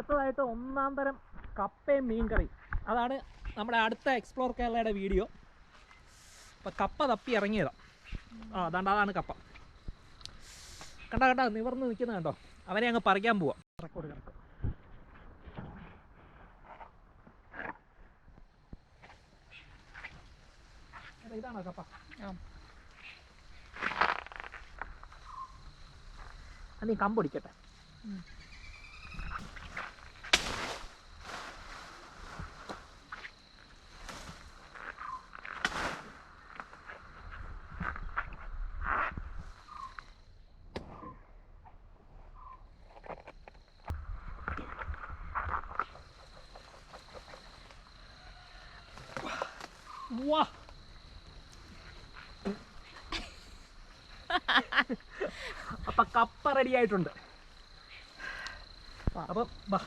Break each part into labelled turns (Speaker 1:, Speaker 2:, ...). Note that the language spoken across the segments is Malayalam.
Speaker 1: അടുത്തതായിട്ട് ഒന്നാം തരം കപ്പയും മീൻകറി അതാണ് നമ്മുടെ അടുത്ത എക്സ്പ്ലോർ കേരളയുടെ വീഡിയോ അപ്പം കപ്പ തപ്പി ഇറങ്ങിയതാ. ആ അതാണ്ട് അതാണ് കപ്പ. കണ്ട കണ്ട നിവർന്ന് നിൽക്കുന്നത് കണ്ടോ? അവനെ അങ്ങ് പറിക്കാൻ പോവാം. റെക്കോർഡ് കിടക്കും ഇതാണോ കപ്പ? ആ. നീ കമ്പൊടിക്കട്ടെ അപ്പൊ കപ്പ റെഡി ആയിട്ടുണ്ട്. അപ്പം ബാ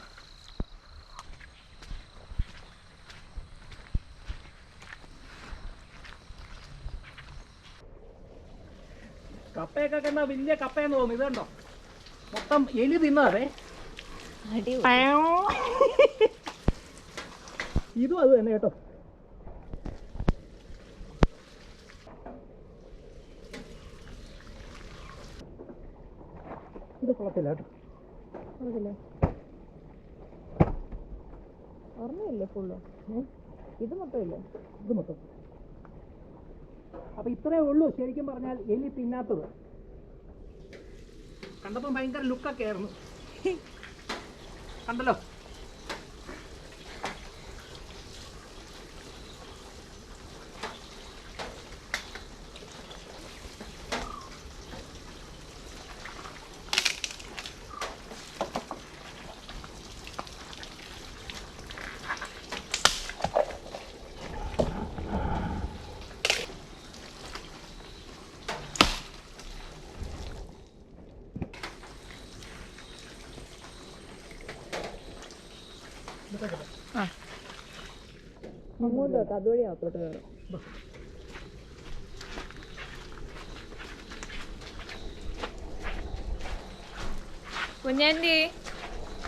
Speaker 1: കപ്പയൊക്കെ കണ്ട വലിയ കപ്പയെന്ന് തോന്നുന്നു. ഇത് കണ്ടോ? മൊത്തം എലി തിന്നാതെ. ഇതും അത് തന്നെ കേട്ടോ. ഇത് കൊള്ളത്തില്ല കേട്ടോ.
Speaker 2: അതല്ലേ ഓർമ്മയില്ലേ ഫുള്ള്? ഇത് മൊത്തമല്ലേ?
Speaker 1: ഇത് മൊത്തം. അപ്പൊ ഇത്രേ ഉള്ളൂ ശരിക്കും പറഞ്ഞാൽ എലി തിന്നാത്തത്. കണ്ടപ്പോൾ ഭയങ്കര ലുക്കൊക്കെ ആയിരുന്നു. കണ്ടല്ലോ?
Speaker 2: അങ്ങോട്ട് വെക്കാം അതുവഴി അകത്തോട്ട് കയറും കുഞ്ഞാന്റെ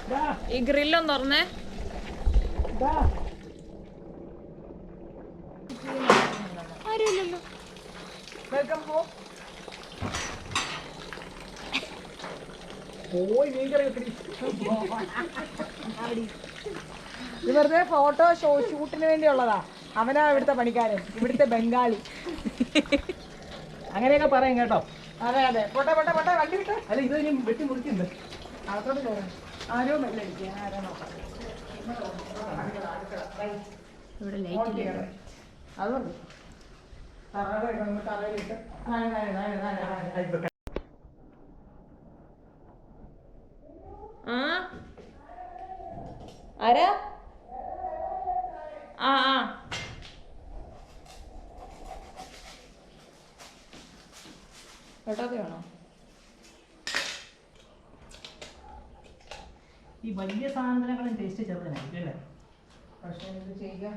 Speaker 1: ദാ,
Speaker 2: ഈ ഗ്രില്ലൊന്ന് തുറന്നേ. ആരുമില്ലല്ലോ.
Speaker 1: പോയി മീൻകറി വെക്കടി.
Speaker 3: ഇത് വെറുതെ ഫോട്ടോ ഷോ ഷൂട്ടിന് വേണ്ടിയുള്ളതാ. അവനാ ഇവിടുത്തെ പണിക്കാരൻ ഇവിടുത്തെ ബംഗാളി.
Speaker 1: അങ്ങനെയൊക്കെ പറയാം കേട്ടോ.
Speaker 3: അതെ അതെ. പോട്ടെ പോട്ടെ പോട്ടെ. വണ്ടി വിട്ടോ.
Speaker 1: അല്ല ഇത് ഇനി വെട്ടി മുറിക്കുന്നുണ്ട്
Speaker 3: അകത്തോട്ട് കയറാം മെല്ലെ നോക്കാം.
Speaker 2: ഇവിടെ ലൈറ്റ്
Speaker 3: തറയിലിട്ട്.
Speaker 2: ആരാ ആ ആ കേട്ടോക്കെ വേണോ
Speaker 1: ഈ വലിയ ടേസ്റ്റ് ചെറുതനായിരിക്കും അല്ലേ?
Speaker 3: പക്ഷേ എന്ത് ചെയ്യുക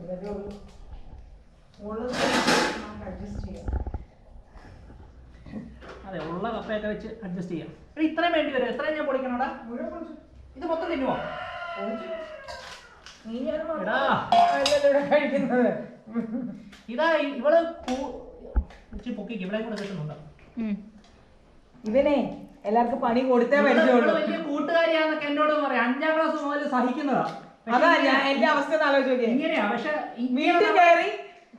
Speaker 3: ഇതൊക്കെ ഉള്ളു. ഉള്ളത് നമുക്ക് അഡ്ജസ്റ്റ് ചെയ്യാം.
Speaker 1: അതെ ഉള്ള കപ്പയൊക്കെ വെച്ച് അഡ്ജസ്റ്റ് ചെയ്യാം. എടാ, ഇത്രയും വേണ്ടി വരും. എത്രയും ഞാൻ പൊളിക്കണോടാ
Speaker 3: മുഴുവൻ പൊളിച്ചു.
Speaker 1: ഇത് മൊത്തം
Speaker 3: പൊളിച്ചു. കഴിക്കുന്നത്?
Speaker 1: ഇതാ ഇവൾ ഇച്ചിരി പൊക്കിക്ക്. ഇവിടെ കൂടെ കിട്ടുന്നുണ്ടോ
Speaker 3: ഇവനെ എല്ലാവർക്കും പണി കൊടുത്തേ പറ്റുള്ളൂ
Speaker 1: വലിയ കൂട്ടുകാരിയാന്നൊക്കെ എന്നോട് പറയാം. അഞ്ചാം ക്ലാസ് മുതൽ സഹിക്കുന്നതാ.
Speaker 3: അതാ ഞാൻ എന്റെ അവസ്ഥ നോക്കിയേ.
Speaker 1: ഇങ്ങനെയാ. പക്ഷെ
Speaker 3: വീട്ടിൽ കയറി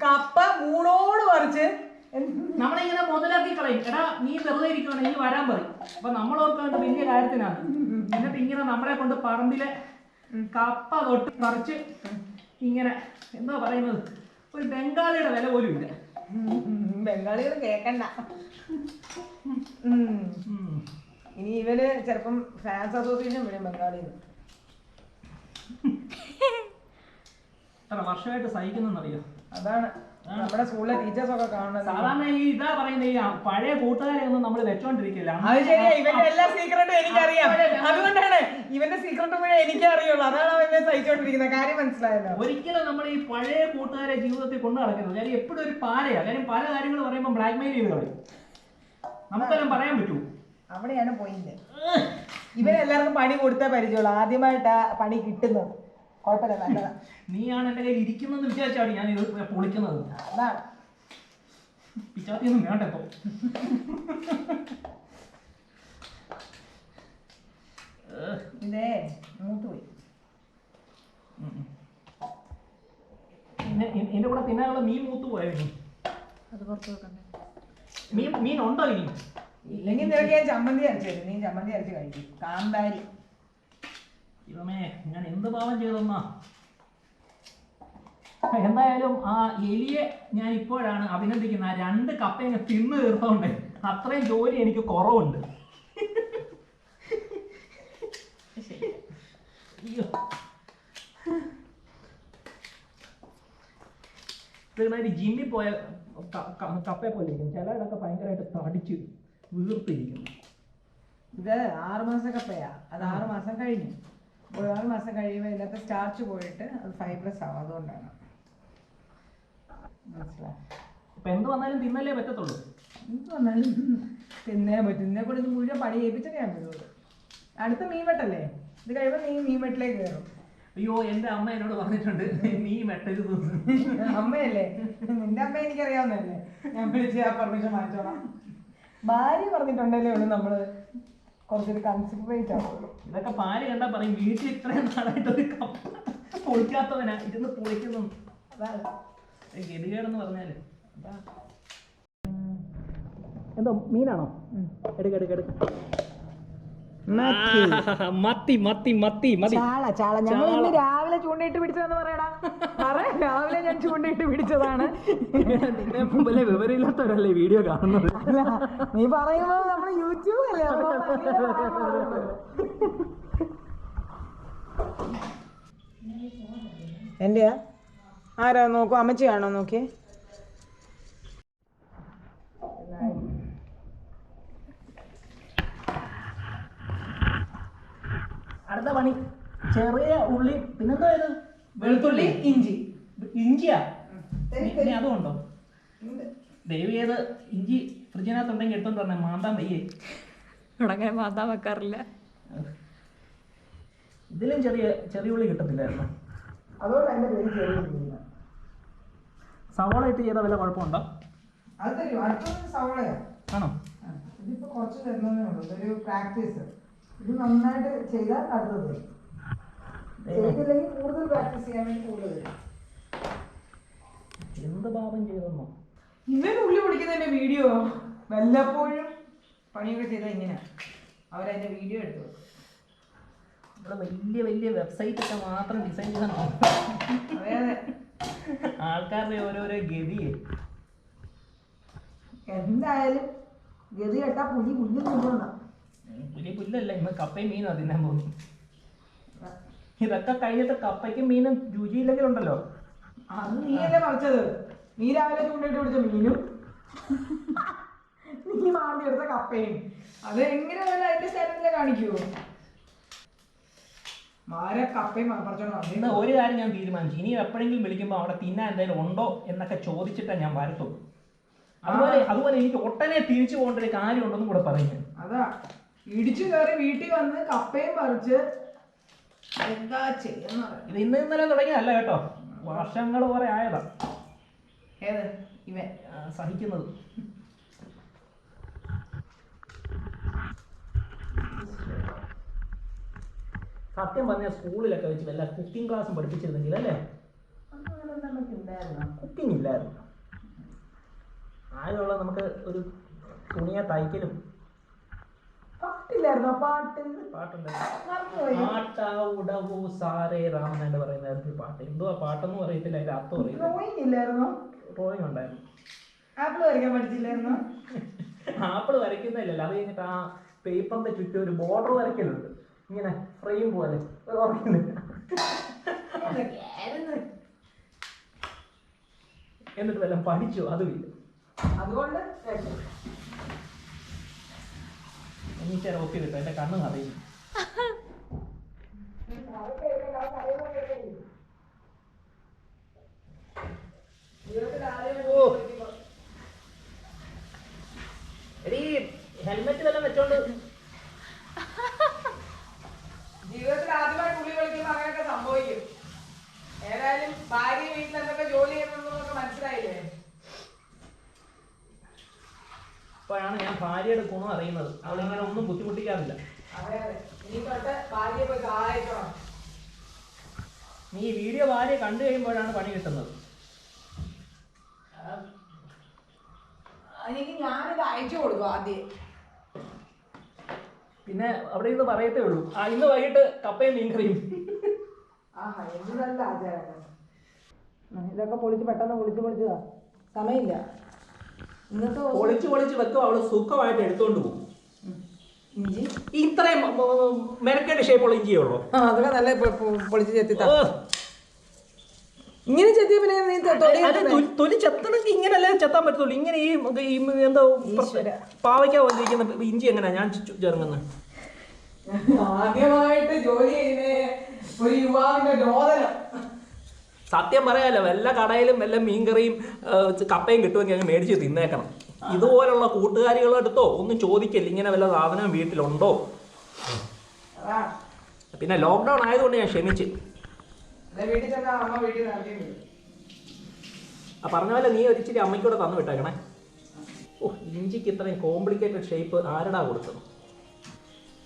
Speaker 3: കപ്പ മൂടോട് പറിച്ച്
Speaker 1: നമ്മളിങ്ങനെ മുതലാക്കി കളയും. എടാ നീ വെറുതെ ഇരിക്കുവാണ് നീ വരാൻ പറയും. അപ്പൊ നമ്മൾ ഓർക്കേണ്ട വലിയ കാര്യത്തിനാണ്. എന്നിട്ട് ഇങ്ങനെ നമ്മളെ കൊണ്ട് പറമ്പിലെ കപ്പ തൊട്ട് പറിച്ച് ഇങ്ങനെ എന്താ പറയുന്നത്? ഒരു ബംഗാളിയുടെ വില പോലും ഇല്ല.
Speaker 3: ബംഗാളികൾ കേക്കണ്ട. ഇനി ഇവർ ചിലപ്പം ഫാൻസ് അസോസിയേഷൻ വിടും ബംഗാളിന്ന്
Speaker 1: എത്ര വർഷമായിട്ട് സഹിക്കുന്നറിയോ
Speaker 3: അതാണ് നമ്മുടെ സ്കൂളിലെ ടീച്ചേഴ്സ് ഒക്കെ കാണുന്നത്.
Speaker 1: സാധാരണ ഈ ഇതാ പറയുന്നത് ഈ പഴയ കൂട്ടുകാരെ ഒന്നും നമ്മൾ വെച്ചോണ്ടിരിക്കില്ല.
Speaker 3: അത് ശരിയാ ഇവന്റെ എല്ലാ സീക്രട്ടും എനിക്കറിയാം. അതുകൊണ്ടാണ് ഇവന്റെ സീക്രട്ട് മുഴുവൻ എനിക്കേ അറിയുള്ളൂ. അതാണ് അവനെ സഹിച്ചോണ്ടിരിക്കുന്നത്. കാര്യം മനസ്സിലായല്ലോ.
Speaker 1: ഒരിക്കലും നമ്മൾ ഈ പഴയ കൂട്ടുകാരെ ജീവിതത്തിൽ കൊണ്ടു നടക്കുന്നത് കാര്യം എപ്പോഴും ഒരു പാരയാ. കാര്യം പല കാര്യങ്ങൾ പറയുമ്പോൾ ബ്ലാക്ക് മെയിൽ ചെയ്ത് കളയും. നമുക്കെല്ലാം പറയാൻ പറ്റൂ.
Speaker 3: അവിടെയാണ് പോയിന്റ് ഇവരെല്ലാവർക്കും പണി കൊടുത്താൽ പരിചയമുള്ളൂ. ആദ്യമായിട്ടാ പണി കിട്ടുന്നത്. കുഴപ്പമില്ല നല്ലതാ.
Speaker 1: നീയാണ് എന്റെ കയ്യിൽ ഇരിക്കുന്നെന്ന് വിചാരിച്ചാണ് ഞാൻ ഇത് പൊളിക്കുന്നത്.
Speaker 3: അതാണ്.
Speaker 1: പിച്ചാത്തിയൊന്നും വേണ്ട ഇപ്പൊ.
Speaker 3: ഇതേ മൂത്ത് പോയി.
Speaker 1: ഉം ഉം. പിന്നെ ഇ- കൂടെ തിന്നാനുള്ള മീൻ മൂത്ത് പോയായിരുന്നു.
Speaker 2: അത് പുറത്ത് വെക്കണ്ടേ?
Speaker 1: മീൻ മീൻ ഉണ്ടോ ഇനി?
Speaker 3: ഇല്ലെങ്കിൽ നിനക്ക് ഞാൻ ചമ്മന്തി അരച്ചു തരും. നീ ചമ്മന്തി അരച്ച് കഴിക്കും. കാന്താരി.
Speaker 1: ഇവമേ ഞാൻ എന്ത് പാവം ചെയ്തെന്നാ? എന്തായാലും ആ എലിയെ ഞാൻ ഇപ്പോഴാണ് അഭിനന്ദിക്കുന്നത്. ആ രണ്ട് കപ്പയും തിന്ന് തീർത്തോണ്ട് അത്രയും ജോലി എനിക്ക് കുറവുണ്ട്. അയ്യോ. ഇതൊരു ജിമ്മിൽ പോയ കപ്പയെ പോലെ ഇരിക്കും ചിലയിടൊക്കെ ഭയങ്കരമായിട്ട് തടിച്ച് വീർത്തിരിക്കുന്നു.
Speaker 3: ഇത് ആറ് മാസം കപ്പയാ. അത് ആറുമാസം കഴിഞ്ഞു. ആറ് മാസം കഴിയുമ്പോൾ ഇതിനകത്ത് സ്റ്റാർച്ച് പോയിട്ട് അത് ഫൈബ്രസ് ആവും അതുകൊണ്ടാണ്. മനസ്സിലായി?
Speaker 1: ഇപ്പൊ എന്ത് വന്നാലും തിന്നല്ലേ പറ്റത്തുള്ളൂ.
Speaker 3: എന്ത് വന്നാലും തിന്നേ പറ്റും. ഇതിനെ കൂടെ മുഴുവൻ പണി ചെയ്യിപ്പിച്ചൊക്കെ ഞാൻ വരുള്ളൂ അടുത്ത മീൻ വെട്ടല്ലേ? ഇത് കഴിയുമ്പോൾ നീ മീൻ വെട്ടിലേക്ക് കയറും.
Speaker 1: അയ്യോ എന്റെ അമ്മ എന്നോട് പറഞ്ഞിട്ടുണ്ട് നീ മെട്ടരുത്
Speaker 3: അമ്മയല്ലേ? നിന്റെ അമ്മ എനിക്കറിയാവുന്നല്ലേ ഞാൻ വിളിച്ച് ആ പെർമിഷൻ വാങ്ങിച്ചോളാം. ഭാര്യ പറഞ്ഞിട്ടുണ്ടല്ലേ ഉള്ളൂ നമ്മൾ? കുറച്ചൊരു കൺസിഡറേറ്റ് ആവുള്ളൂ.
Speaker 1: ഇതൊക്കെ പാൽ കണ്ടാ പറയും വീട്ടിൽ ഇത്രയും നാളായിട്ട് ഒരു കപ്പ പൊളിക്കാത്തവനാ ഇരുന്ന് പൊളിക്കുന്നു.
Speaker 3: അതാണ്
Speaker 1: ഗതികേടെന്ന്
Speaker 3: പറഞ്ഞാൽ.
Speaker 1: എന്തോ മീനാണോ? എടുക്ക എടുക്ക എടുക്ക.
Speaker 3: മത്തി.
Speaker 1: മത്തി മത്തി മതി.
Speaker 3: ചാള ചാള. ഞങ്ങൾ ഇന്ന് രാവിലെ ചൂണ്ടയിട്ട് പിടിച്ചതെന്ന് പറയടാ. പറ രാവിലെ ഞാൻ ചൂണ്ടയിട്ട് പിടിച്ചതാണ്.
Speaker 1: നിന്നെ വിവരമില്ലാത്തവരല്ലേ വീഡിയോ കാണുന്നത്?
Speaker 3: നീ പറയുമ്പോ നമ്മൾ യൂട്യൂബ് അല്ലേ? എന്റെയാ? ആരാ നോക്കൂ? അമ്മച്ചിയാണോ നോക്കിയേ?
Speaker 1: അടുത്ത പണി. ചെറിയ ഉള്ളി. പിന്നെന്തോ ഇത്?
Speaker 3: വെളുത്തുള്ളി ഇഞ്ചി.
Speaker 1: ഇഞ്ചിയാ? ഇനി അതും ഉണ്ടോ? ദയവ് ചെയ്ത് ഇഞ്ചി ഫ്രിഡ്ജിനകത്തുണ്ടെങ്കിൽ എടുത്തോണ്ട് പറഞ്ഞ മാന്താൻ വയ്യേ.
Speaker 2: ഇവിടെ അങ്ങനെ മാന്താൻ വെക്കാറില്ല.
Speaker 1: ഇതിലും ചെറിയ ചെറിയ ഉള്ളി കിട്ടത്തില്ലായിരുന്നു.
Speaker 3: അതുകൊണ്ട് പേര് ചെറിയ ഉള്ളി
Speaker 1: സവാള ഇട്ട് ചെയ്താൽ വല്ല കുഴപ്പമുണ്ടോ?
Speaker 3: അത് തരും. അടുത്തത്
Speaker 1: ആണോ?
Speaker 3: ഇതിപ്പോ കുറച്ച് തരുന്നതേ ഉള്ളൂ. ഇതൊരു പ്രാക്ടീസ് ഇത് നന്നായിട്ട് ചെയ്താൽ അടുത്തത്. ചെയ്തില്ലെങ്കിൽ കൂടുതൽ പ്രാക്ടീസ് ചെയ്യാൻ വേണ്ടി കൂടുതൽ
Speaker 1: എന്ത് പാപം ചെയ്തെന്നോ?
Speaker 3: ഇവൻ ഉള്ളി പൊളിക്കുന്നതിന്റെ വീഡിയോ വല്ലപ്പോഴും പണിയൊക്കെ ചെയ്താൽ ഇങ്ങനെ. അവരതിന്റെ വീഡിയോ എടുത്തു വെക്കും.
Speaker 1: ഇവിടെ വലിയ വലിയ വെബ്സൈറ്റ് ഒക്കെ മാത്രം ഡിസൈൻ ചെയ്താൽ
Speaker 3: അതെ അതെ.
Speaker 1: ആൾക്കാരുടെ ഓരോരോ ഗതിയെ
Speaker 3: എന്തായാലും ഗതി കേട്ടാ പുലി കുഞ്ഞു കൊണ്ടുവന്ന
Speaker 1: വലിയ പുല്ലല്ല ഇമ്മ കപ്പയും മീനും അതിനാൻ പോകുന്നു. ഇതൊക്കെ കഴിഞ്ഞിട്ട് കപ്പയ്ക്കും മീനും രുചിയില്ലെങ്കിലുണ്ടല്ലോ
Speaker 3: അത് നീയല്ലേ പറിച്ചത് നീ രാവിലെ ചൂണ്ടിട്ട് പിടിച്ച മീനും? നീ മാന്തി എടുത്ത കപ്പയും. അത് എങ്ങനെ അതിന്റെ ചാനലിലെ കാണിക്കുവോ മാര കപ്പയും പറിച്ചോണ്ട്
Speaker 1: ഒരു കാര്യം ഞാൻ തീരുമാനിച്ചു. ഇനി എപ്പോഴെങ്കിലും വിളിക്കുമ്പോൾ അവിടെ തിന്നാൻ എന്തെങ്കിലും ഉണ്ടോ എന്നൊക്കെ ചോദിച്ചിട്ടാ ഞാൻ വരത്തുള്ളൂ. അതുപോലെ അതുപോലെ എനിക്ക് ഒട്ടനെ തിരിച്ചു പോകേണ്ട ഒരു കാര്യമുണ്ടെന്നും കൂടെ പറയുന്നത്
Speaker 3: അതാ. ഇടിച്ചു കയറി വീട്ടിൽ വന്ന് കപ്പയും പറിച്ച് എന്താ ചെയ്യുന്നത്
Speaker 1: ഇത് ഇന്ന് ഇന്നലെ തുടങ്ങിയതല്ല കേട്ടോ. വർഷങ്ങൾ കുറെ ആയതാ.
Speaker 3: ഏത്? ഇവൻ
Speaker 1: ആ, സഹിക്കുന്നത്. സത്യം പറഞ്ഞ സ്കൂളിലൊക്കെ വെച്ച് വല്ല കുക്കിംഗ് ക്ലാസ്സും പഠിപ്പിച്ചിരുന്നെങ്കിൽ അല്ലേ? കുക്കിംഗ് ഇല്ലായിരുന്നു. ആയുള്ള നമുക്ക് ഒരു തുണിയെ തയ്ക്കലും
Speaker 3: പാട്ടില്ലായിരുന്നോ പാട്ട്
Speaker 1: പാട്ടുണ്ട്.
Speaker 3: മറന്നുപോയി.
Speaker 1: ഉടവു സാറേ രാമൻ എന്ന് പറയുന്ന ഒരു പാട്ട്. എന്തോ പാട്ടെന്ന് അറിയത്തില്ല അതിന്റെ അർത്ഥം അറിയില്ല
Speaker 3: ഡ്രോയിങ് ഇല്ലായിരുന്നോ?
Speaker 1: ഡ്രോയിങ് ഉണ്ടായിരുന്നു.
Speaker 3: ആപ്പിൾ വരയ്ക്കാൻ പഠിച്ചില്ലായിരുന്നോ?
Speaker 1: ആപ്പിൾ വരയ്ക്കുന്നില്ലല്ലോ അത് കഴിഞ്ഞിട്ട് ആ പേപ്പറിന്റെ ചുറ്റും ഒരു ബോർഡർ വരയ്ക്കലുണ്ട്. ഇങ്ങനെ ഫ്രെയിം പോലെ. എന്നിട്ട് വല്ലതും പഠിച്ചു? അതുമില്ല.
Speaker 3: അതുകൊണ്ട് രക്ഷ.
Speaker 1: എനിക്കൊരു ഒപ്പി കിട്ടും എന്റെ കണ്ണ് നിറയും ഓ. എടീ ഹെൽമെറ്റ് വല്ലതും വെച്ചോണ്ട്
Speaker 3: ഏതായാലും ഭാര്യ വീട്ടിൽ എന്തൊക്കെ ജോലി ചെയ്യുന്നതൊക്കെ മനസ്സിലായില്ലേ
Speaker 1: അപ്പോഴാണ് ഞാൻ ഭാര്യയുടെ ഗുണം അറിയുന്നത്. അവളിങ്ങനെ ഒന്നും ബുദ്ധിമുട്ടിക്കാറില്ല. നീ വീഡിയോ ഭാര്യ കണ്ടു കഴിയുമ്പോഴാണ് പണി കിട്ടുന്നത്.
Speaker 3: എനിക്ക് ഞാനിത് അയച്ചു കൊടുക്കും ആദ്യം.
Speaker 1: പിന്നെ അവിടെ ഇന്ന് പറയത്തേ ഉള്ളൂ. ആ ഇന്ന് വൈകിട്ട് കപ്പയും മീൻകറിയും.
Speaker 3: ഇതൊക്കെ പൊളിച്ച് പെട്ടെന്ന് പൊളിച്ച് പൊളിച്ചതാ. സമയമില്ല. ഒളിച്ച്
Speaker 1: പൊളിച്ച് പൊളിച്ച് വെക്കും അവൾ സുഖമായിട്ട് എടുത്തോണ്ട് പോകും.
Speaker 3: ഇഞ്ചി?
Speaker 1: ഇത്രയും മെനക്കേണ്ട ഷേപ്പുള്ള ഇഞ്ചിയേ ഉള്ളൂ.
Speaker 3: ആ അതൊക്കെ നല്ല പൊളിച്ച് ചെത്തി ഇങ്ങനെ ചെത്തിയ പിന്നെ നീ
Speaker 1: തൊലി- തൊലി ചെത്തണമെങ്കിൽ ഇങ്ങനല്ലേ ചെത്താൻ പറ്റത്തുള്ളൂ. ഇങ്ങനെ ഈ എന്താ ഈ എന്തോ പാവയ്ക്ക വന്നിരിക്കുന്ന ഇഞ്ചി എങ്ങനെയാ ഞാൻ ചെറുങ്ങുന്നത്
Speaker 3: ആദ്യമായിട്ട് ജോലി ചെയ്യുന്ന ഒരു യുവാവിന്റെ രോദനം
Speaker 1: സത്യം പറയാലോ വല്ല കടയിലും വല്ല മീൻകറിയും കപ്പയും കിട്ടുമെങ്കിൽ അങ്ങ് മേടിച്ച് തിന്നേക്കണം. ഇതുപോലുള്ള കൂട്ടുകാരികളുടെ അടുത്തോ ഒന്നും ചോദിക്കില്ല ഇങ്ങനെ വല്ല സാധനവും വീട്ടിലുണ്ടോ? പിന്നെ ലോക്ക്ഡൗൺ ആയതുകൊണ്ട് ഞാൻ ക്ഷമിച്ച്. പറഞ്ഞ പോലെ നീ ഒരിച്ചിരി അമ്മയ്ക്കൂടെ തന്നു വിട്ടേക്കണേ. ഓ ഇഞ്ചിക്ക് ഇത്രയും കോംപ്ലിക്കേറ്റഡ് ഷേപ്പ് ആരടാ കൊടുത്തത്?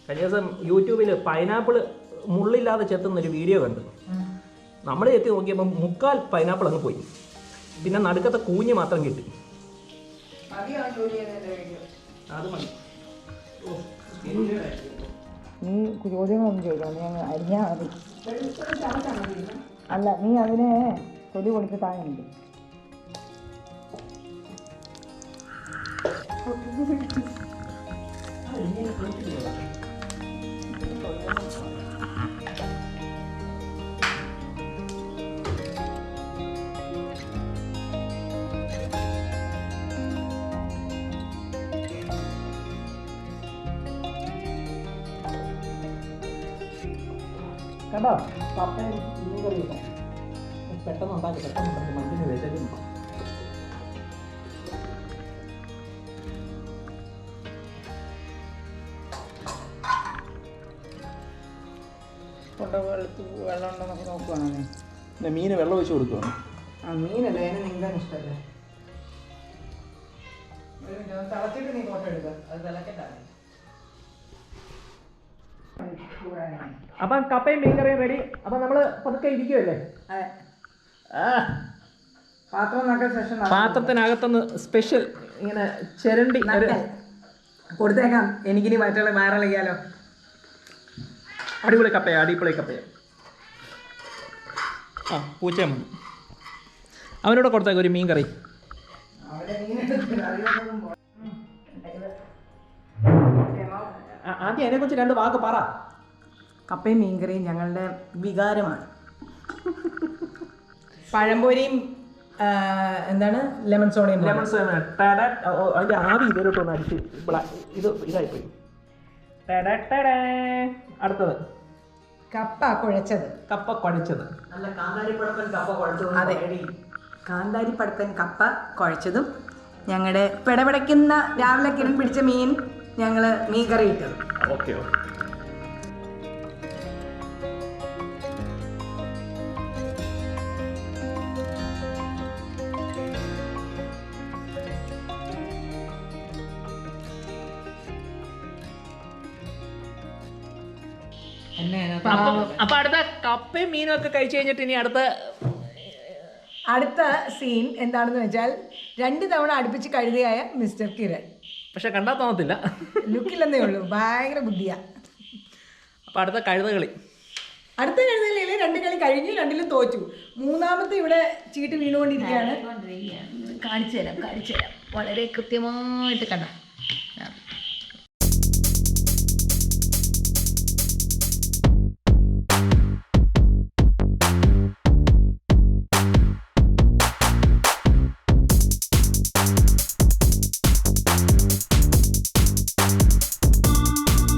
Speaker 1: കഴിഞ്ഞ ദിവസം യൂട്യൂബിൽ പൈനാപ്പിൾ മുള്ളില്ലാതെ ചെത്തുന്നൊരു വീഡിയോ കണ്ടു. നമ്മൾ എത്തി നോക്കിയപ്പോൾ മുക്കാൽ പൈനാപ്പിൾ അങ്ങ് പോയി. പിന്നെ നടുക്കത്തെ കൂഞ്ഞ് മാത്രം കിട്ടി. അത് മതി.
Speaker 2: നീ ചോദ്യങ്ങളൊന്നും ചോദിക്കണം നീ അങ്ങ് അരിഞ്ഞാൽ മതി. അല്ല നീ അതിനെ തൊലി പൊളിച്ച് താഴുന്നുണ്ട്
Speaker 1: കണ്ടോ? പപ്പയും മീൻ കറിയില്ല പെട്ടെന്ന് ഉണ്ടാക്കി പെട്ടെന്ന് ഉണ്ടാക്കി. മണ്ണിന് വിശക്കുന്നു.
Speaker 2: കൊണ്ട് വെളുത്ത് വെള്ളം ഉണ്ടോന്നൊക്കെ നോക്കുവാണോ നീ?
Speaker 1: മീന് വെള്ളം ഒഴിച്ച് കൊടുക്കുവാണ്
Speaker 3: ആ മീനല്ലേ? അതിന് നീന്താൻ ഇഷ്ടമല്ലേ തിളച്ചിട്ട് നീ ഫോട്ടോ എടുക്കുക അത് തിളക്കട്ടാണ്
Speaker 1: അപ്പം കപ്പയും മീൻ കറിയും റെഡി അപ്പം നമ്മൾ പതുക്കെ ഇരിക്കുമല്ലേ പാത്രത്തിനകത്തുനിന്ന് സ്പെഷ്യൽ ഇങ്ങനെ ചിരണ്ടി
Speaker 3: കൊടുത്തേക്കാം. എനിക്കിനി മറ്റുള്ള വയറിളകിയാലോ
Speaker 1: അടിപൊളി കപ്പയ അടിപൊളി കപ്പയ. ആ പൂച്ച വന്നു അവനോട് കൊടുത്തേക്ക ഒരു മീൻ കറി ആദ്യം അതിനെക്കുറിച്ച് രണ്ട് വാക്ക് പറ.
Speaker 3: കപ്പയും മീൻകറിയും ഞങ്ങളുടെ വികാരമാണ്. പഴംപൊരിയും എന്താണ്? ലെമൺ സോഡയും
Speaker 1: ലെമൺ സോഡ ടാഡാ ഓ, അതിന്റെ ആവി ഇതിലോട്ട് ഒന്ന് അടിച്ച് ബ്ലാ- ഇത് ഇതായിപ്പോയി. ടാഡാ ടാഡാ. അടുത്തത്.
Speaker 3: കപ്പ കുഴച്ചത്.
Speaker 1: കപ്പ കുഴച്ചത്.
Speaker 3: അതെ. കാന്താരി പടുക്കൻ കപ്പ കുഴച്ചതും ഞങ്ങളുടെ പിടപിടയ്ക്കുന്ന രാവിലെ കിരൺ പിടിച്ച മീൻ ഞങ്ങൾ മീൻ കറി ഇട്ടത്.
Speaker 1: Okay okay. അപ്പൊ അടുത്ത കപ്പയും മീനും ഒക്കെ കഴിച്ചു കഴിഞ്ഞിട്ട് ഇനി അടുത്ത
Speaker 3: അടുത്ത സീൻ എന്താണെന്ന് വെച്ചാൽ രണ്ട് തവണ അടുപ്പിച്ച് കഴുതിയായ മിസ്റ്റർ കിരൺ.
Speaker 1: പക്ഷെ കണ്ടാൽ തോന്നത്തില്ല.
Speaker 3: ലുക്കില്ലെന്നേ ഉള്ളൂ. ഭയങ്കര ബുദ്ധിയാ.
Speaker 1: അപ്പൊ അടുത്ത കഴുതകളി
Speaker 3: അടുത്ത കഴുതലിൽ രണ്ട് കളി കഴിഞ്ഞു രണ്ടിലും തോറ്റു. മൂന്നാമത്തെ ഇവിടെ ചീട്ട് വീണുകൊണ്ടിരിക്കുകയാണ്.
Speaker 2: കാണിച്ചു തരാം കാണിച്ചു തരാം വളരെ കൃത്യമായിട്ട് കണ്ട?